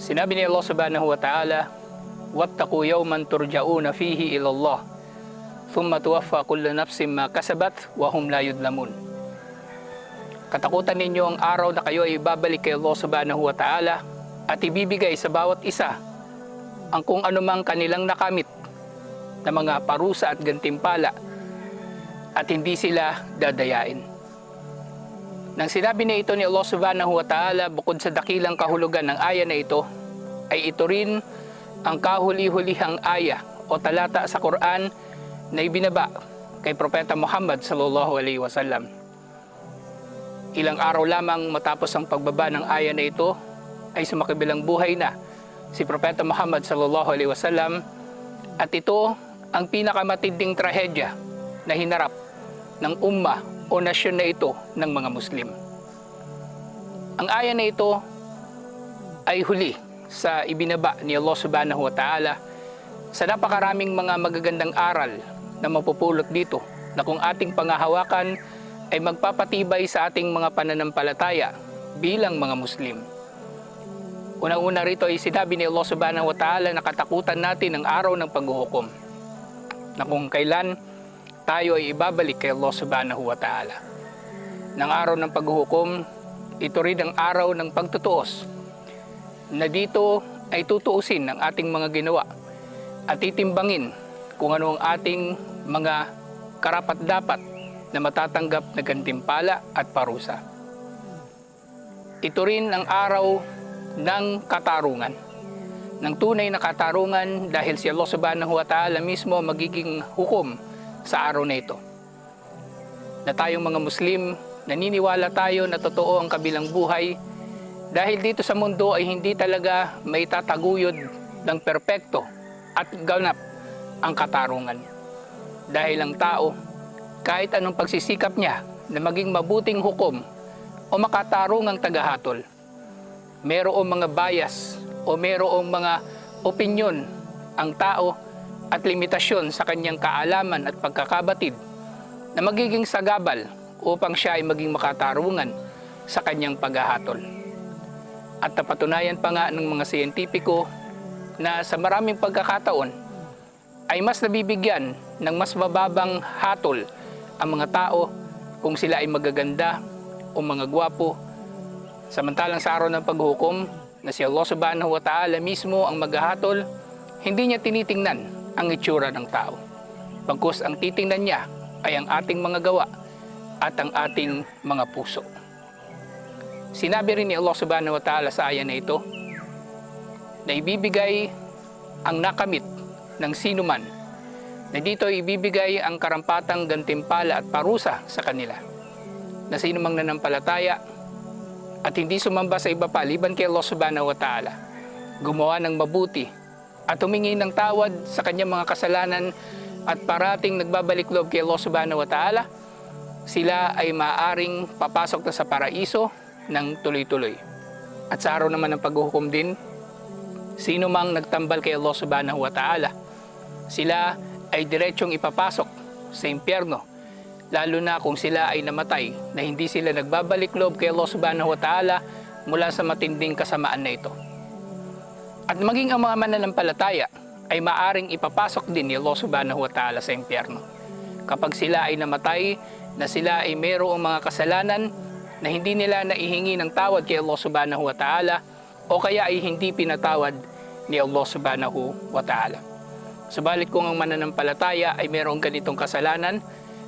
Sinabi ni Allah subhanahu wa ta'ala, وَاتَّقُوا يَوْمًا تُرْجَعُونَ فِيهِ إِلَى اللَّهِ ثُمَّ تُوَفَّى كُلُّ نَفْسٍ مَا كَسَبَتْ وَهُمْ لَا يُظْلَمُونَ Katakutan ninyo ang araw na kayo ay babalik kay Allah subhanahu wa ta'ala at ibibigay sa bawat isa ang kung anumang kanilang nakamit na mga parusa at gantimpala at hindi sila dadayain. Nang sinabi na ito ni Allah subhanahu wa ta'ala bukod sa dakilang kahulugan ng aya na ito, ay ito rin ang kahuli-hulihang aya o talata sa Quran na ibinaba kay Propeta Muhammad sallallahu alaihi wasallam. Ilang araw lamang matapos ang pagbaba ng aya na ito ay sumakabilang buhay na si Propeta Muhammad sallallahu alaihi wasallam at ito ang pinakamatinding trahedya na hinarap ng umma o nasyon na ito ng mga Muslim. Ang aya na ito ay huli sa ibinaba ni Allah subhanahu wa ta'ala sa napakaraming mga magagandang aral na mapupulot dito na kung ating pangahawakan ay magpapatibay sa ating mga pananampalataya bilang mga Muslim. Unang-una rito ay sinabi ni Allah subhanahu wa ta'ala na katakutan natin ang araw ng paghuhukom na kung kailan tayo ay ibabalik kay Allah subhanahu wa ta'ala. Nang araw ng paghuhukom, ito rin ang araw ng pagtutuos na dito ay tutuusin ang ating mga ginawa at titimbangin kung ano ang ating mga karapat-dapat na matatanggap na gantimpala at parusa. Ito rin ang araw ng katarungan. Ng tunay na katarungan dahil si Allah subhanahu wa ta'ala mismo magiging hukom sa araw na ito. Na tayong mga Muslim, naniniwala tayo na totoo ang kabilang buhay dahil dito sa mundo ay hindi talaga may tataguyod ng perpekto at ganap ang katarungan. Dahil ang tao, kahit anong pagsisikap niya na maging mabuting hukom o makatarungang tagahatol, merong mga bias o merong mga opinyon ang tao at limitasyon sa kanyang kaalaman at pagkakabatid na magiging sagabal upang siya ay maging makatarungan sa kanyang paghahatol. At napatunayan pa nga ng mga siyentipiko na sa maraming pagkakataon ay mas nabibigyan ng mas mababang hatol ang mga tao kung sila ay magaganda o mga gwapo. Samantalang sa araw ng paghukom na si Allah subhanahu wa ta'ala mismo ang maghahatol, hindi niya tinitingnan ang itsura ng tao. Pagkus ang titingnan niya ay ang ating mga gawa at ang ating mga puso. Sinabi rin ni Allah subhanahu wa ta'ala sa aya na ito na ibibigay ang nakamit ng sino man na dito ibibigay ang karampatang gantimpala at parusa sa kanila na sino mang nanampalataya at hindi sumamba sa iba pa liban kay Allah subhanahu wa ta'ala gumawa ng mabuti at humingi ng tawad sa kanyang mga kasalanan at parating nagbabalik loob kay Allah subhanahu wa ta'ala sila ay maaring papasok na sa paraiso ng tuloy-tuloy. At sa araw naman ng paghuhukom din, sino mang nagtambal kay Allah subhanahu wa ta'ala, sila ay diretsong ipapasok sa impyerno, lalo na kung sila ay namatay na hindi sila nagbabalik loob kay Allah subhanahu wa ta'ala mula sa matinding kasamaan na ito. At maging ang mga mananampalataya ay maaring ipapasok din ni Allah subhanahu wa ta'ala sa impyerno. Kapag sila ay namatay na sila ay mayroong mga kasalanan na hindi nila naihingi ng tawad kay Allah subhanahu wa ta'ala o kaya ay hindi pinatawad ni Allah subhanahu wa ta'ala. Subalit kung ang mananampalataya ay mayroong ganitong kasalanan,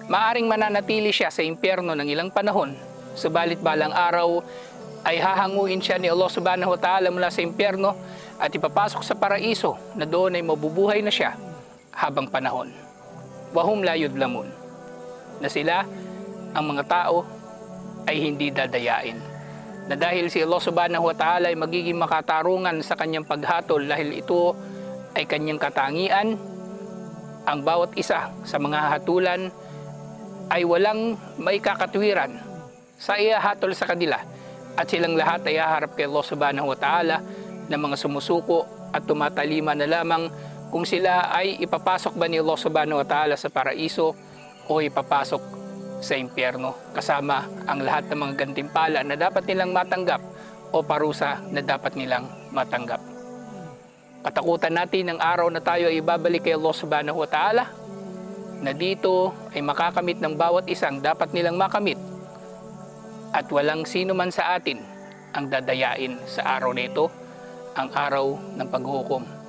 maaring mananatili siya sa impyerno ng ilang panahon. Subalit balang araw ay hahanguin siya ni Allah subhanahu wa ta'ala mula sa impyerno at ipapasok sa paraiso na doon ay mabubuhay na siya habang panahon. Wahum la yudlamun na sila, ang mga tao, ay hindi dadayain. Na dahil si Allah subhanahu wa ta'ala ay magiging makatarungan sa kanyang paghatol dahil ito ay kanyang katangian, ang bawat isa sa mga hatulan ay walang may kakatwiran sa ihahatol sa kanila at silang lahat ay haharap kay Allah subhanahu wa ta'ala ng mga sumusuko at tumatalima na lamang kung sila ay ipapasok ba ni Allah subhanahu wa ta'ala sa paraiso o ipapasok sa impyerno kasama ang lahat ng mga gantimpala na dapat nilang matanggap o parusa na dapat nilang matanggap. Katakutan natin ang araw na tayo ay ibabalik kay Allah subhanahu wa ta'ala na dito ay makakamit ng bawat isang dapat nilang makamit at walang sino man sa atin ang dadayain sa araw na ito, ang araw ng paghuhukom